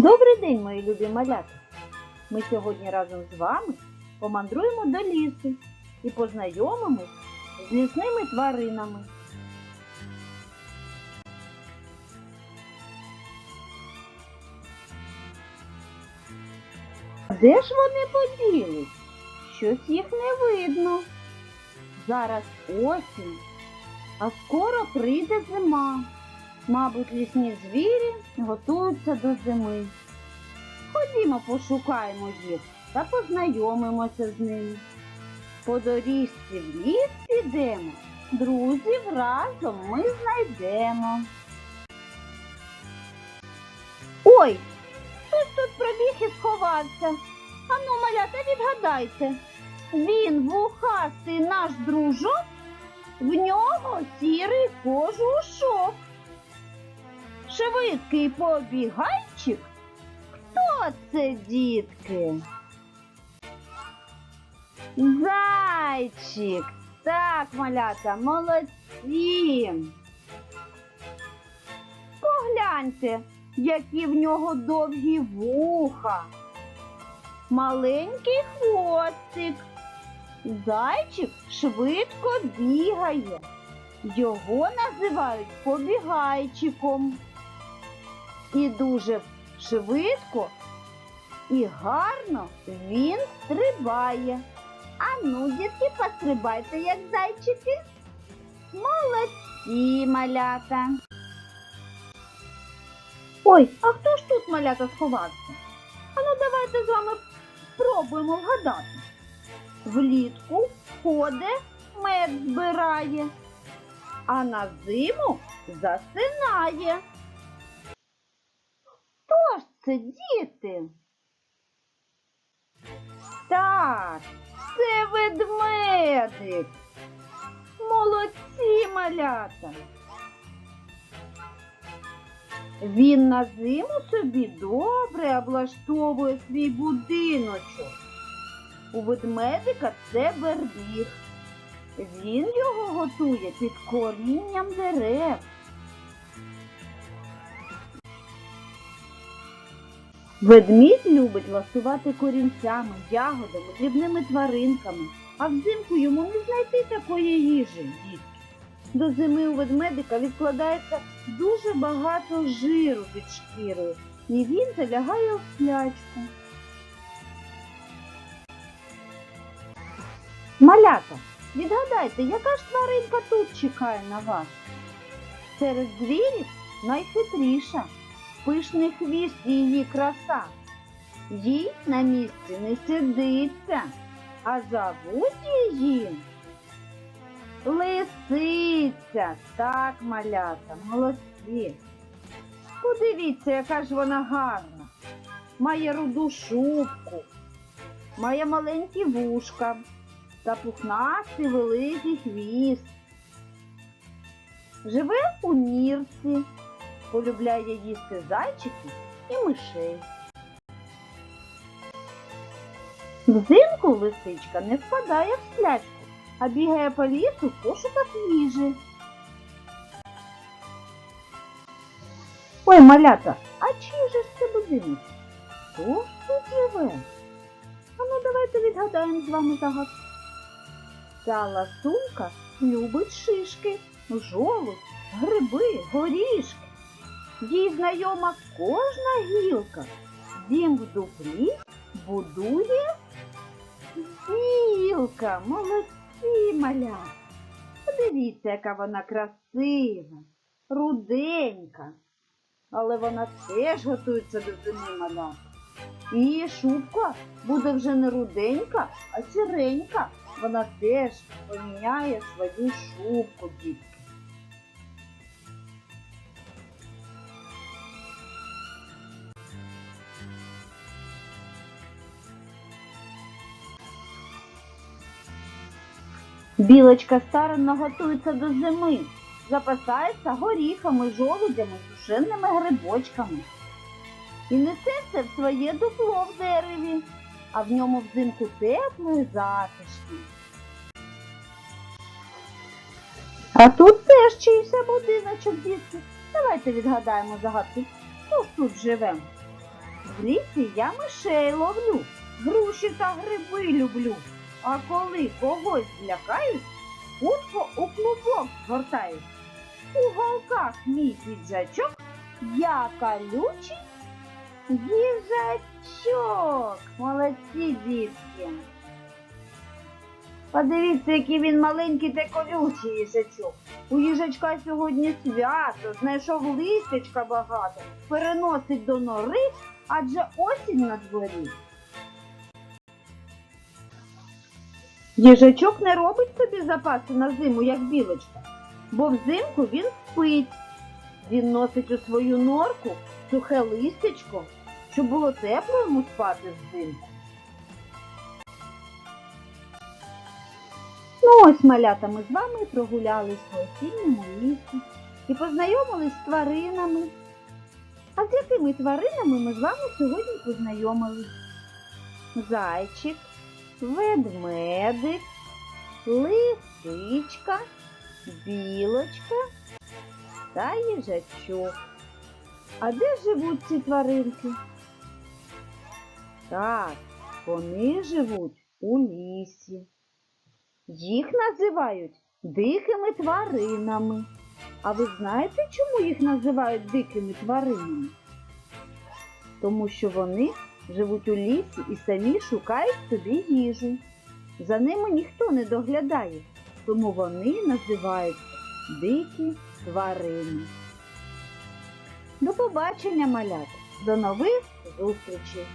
Добрий день, мої любі малята! Ми сьогодні разом з вами помандруємо до лісу і познайомимось з лісними тваринами. Де ж вони поділись? Щось їх не видно. Зараз осінь, а скоро прийде зима. Мабуть, лісні звірі готуються до зими. Ходімо, пошукаємо їх та познайомимося з ними. По доріжці в ліс підемо, друзів разом ми знайдемо. Ой, хтось тут пробіг і сховався. Ану, малята, відгадайте. Він вухастий наш дружок, в нього сірий кожушок. Швидкий побігайчик. Хто це, дітки? Зайчик. Так, малята, молодці. Погляньте, які в нього довгі вуха. Маленький хвостик. Зайчик швидко бігає. Його називають побігайчиком. І дуже швидко і гарно він стрибає. А ну, дітки, пострибайте, як зайчики. Молодці, малята. Ой, а хто ж тут малята сховався? А ну давайте з вами спробуємо вгадати. Влітку ходить, мед збирає, а на зиму засинає. Це діти? Так, це ведмедик. Молодці малята. Він на зиму собі добре облаштовує свій будиночок. У ведмедика це бердіг. Він його готує під корінням дерев. Ведмідь любить ласувати корінцями, ягодами, дрібними тваринками, а взимку йому не знайти такої їжі, дітки. До зими у ведмедика відкладається дуже багато жиру під шкірою, і він залягає в сплячку. Малята, відгадайте, яка ж тваринка тут чекає на вас? Серед звірів найхитріша, пишний хвіст її краса. Їй на місці не сидиться, а зовуть її Лисиця. Так, малята, молодці. Подивіться, яка ж вона гарна. Має руду шубку, має маленькі вушка та пухнастий великий хвіст. Живе у нірці, полюбляє їсти зайчиків і мишей. Взимку лисичка не впадає в сплячку, а бігає по лісу в пошуках їжі. Ой, малята, а чий же ж це будинок? Хто ж тут живе? А ну давайте відгадаємо з вами загадку. Ця ласунка любить шишки, жолудь, гриби, горішки. Їй знайома кожна гілка. Дім в дуплі будує гілка. Молодці, маля. Подивіться, яка вона красива, руденька. Але вона теж готується до зими маля. Її шубка буде вже не руденька, а сіренька. Вона теж поміняє свою шубку, дітки. Білочка старанно готується до зими, запасається горіхами, жолудями, сушеними грибочками. І несе це в своє дупло в дереві, а в ньому взимку тепло і затишно. А тут теж чийся будиночок, дітки. Давайте відгадаємо загадки, хто тут живе. В лісі я мишей ловлю, груші та гриби люблю. А коли когось злякають, хутко у клубок згортають. У голках мій піджачок, я колючий їжачок. Молодці, дітки. Подивіться, який він маленький та колючий їжачок. У їжачка сьогодні свято, знайшов листячка багато, переносить до нори, адже осінь на дворі. Їжачок не робить собі запаси на зиму, як білочка, бо взимку він спить. Він носить у свою норку сухе листячко, щоб було тепло йому спати взимку. Ну ось малята ми з вами прогулялись по осінньому лісі і познайомились з тваринами. А з якими тваринами ми з вами сьогодні познайомились? Зайчик, ведмедик, лисичка, білочка та їжачок. А де живуть ці тваринки? Так, вони живуть у лісі. Їх називають дикими тваринами. А ви знаєте, чому їх називають дикими тваринами? Тому що вони живуть у лісі і самі шукають собі їжу. За ними ніхто не доглядає, тому вони називаються дикі тварини. До побачення, малят! До нових зустрічей!